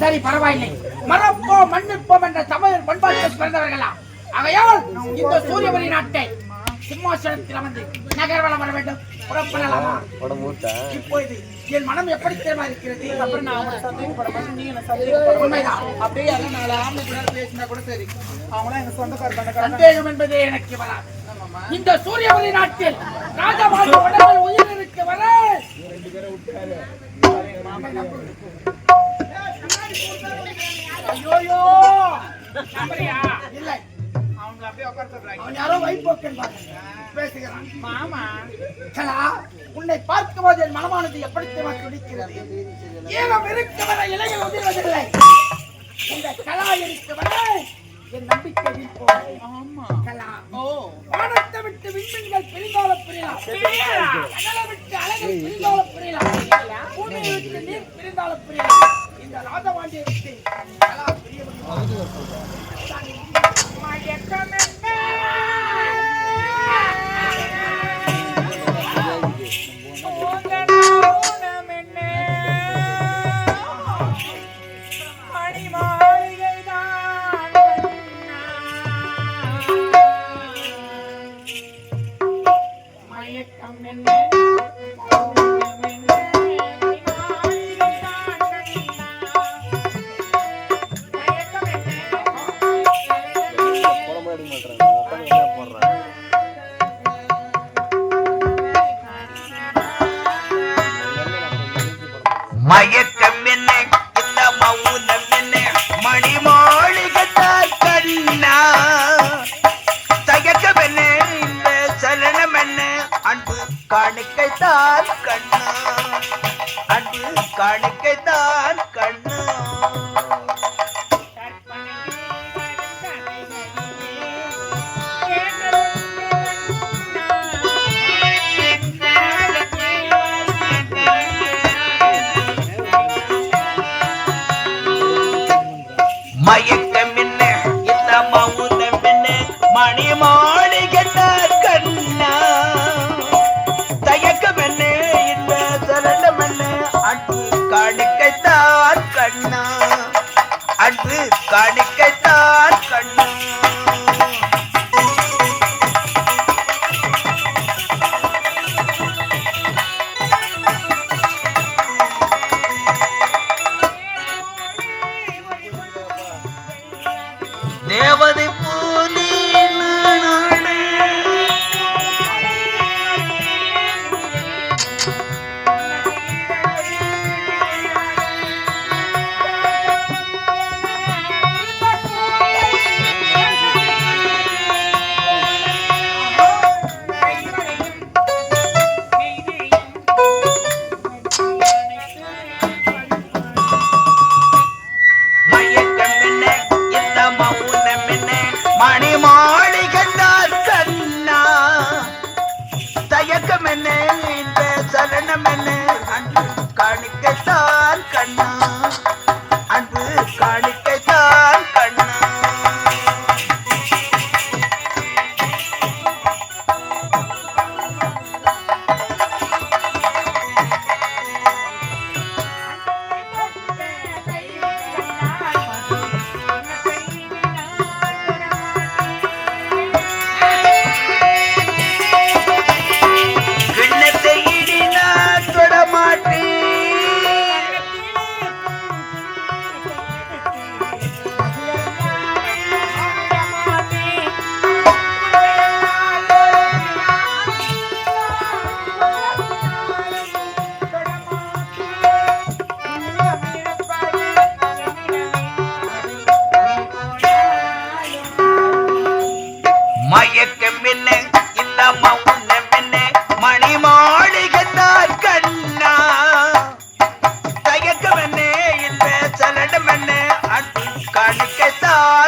சரி பரவாயில்லை. மறப்போ மன்னிப்போம் என்ற தமிழ் பண்பாட்டில் பிறந்தவர்களா? ஆகையால் இந்த சூரியபுரி நாட்டை சிம்மாசனத்தில் அமர்ந்து நகர்வலம் வர வேண்டும். புறப்படலாமா? என் மனம் எப்படி தெரியுமா இருக்கிறது? அப்புறம் நான் அவங்கள சந்தேகப்பட மாட்டேன் நீ என்ன சந்தேகப்பட உண்மைதான். அப்படியே யாரும் நாலு ஆம்பளை கூட பேசினா கூட சரி அவங்களாம் எங்க சொந்தக்கார சந்தேகம் என்பதே எனக்கு வராது. இந்த சூரியவரி நாட்டில் ராஜபாக உடம்பில் உயிர் ஐயோயோ! நம்புறியா? இல்லை. அவங்க அப்படியே உட்கார சொல்றாங்க. அவன் யாரோ வைப்போக்கன் பேசுகிறான். மாமா. கலா உன்னை பார்க்கும்போது என் மனமானது எப்படி தெரியுமா துடிக்கிறது? ஈரம் இருக்க வர இலைகள் உதிர்வதில்லை. இந்த கலா இருக்க வர என் நம்பிக்கை. ஆமா. கலா ஓ. வானத்தை விட்டு விண்மீன்கள் பிரிந்தால பிரியலாம். கடலை விட்டு அலைகள் பிரிந்தால பிரியலாம். பூமியை விட்டு நீர் பிரிந்தால பிரியலாம். இந்த ராஜபாண்டியை விட்டு கலா பிரிய மயக்கம் என்ன? இந்த மௌனம் என்ன? மணி கண்ணா. தயக்கம் என்ன? இந்த சலனம் என்ன? அன்பு காணிக்கைத்தான் கண்ணா. அன்பு காணிக்கைத்தான் மயக்கம் என்ன? இந்த மௌனம் என்ன? மணி மாளிகத்தால் கண்ணா. தயக்கம் என்ன? இந்த சலனம் என்ன? அன்பு காணிக்கைத்தான் கண்ணா. அன்பு காணிக்கைத்தான் தேவதை மணிமாளிகத்தார் கண்ணா. தயக்கம் என்ன இல்லை சலனம் என்ன அன்பு கணக்கத்தார்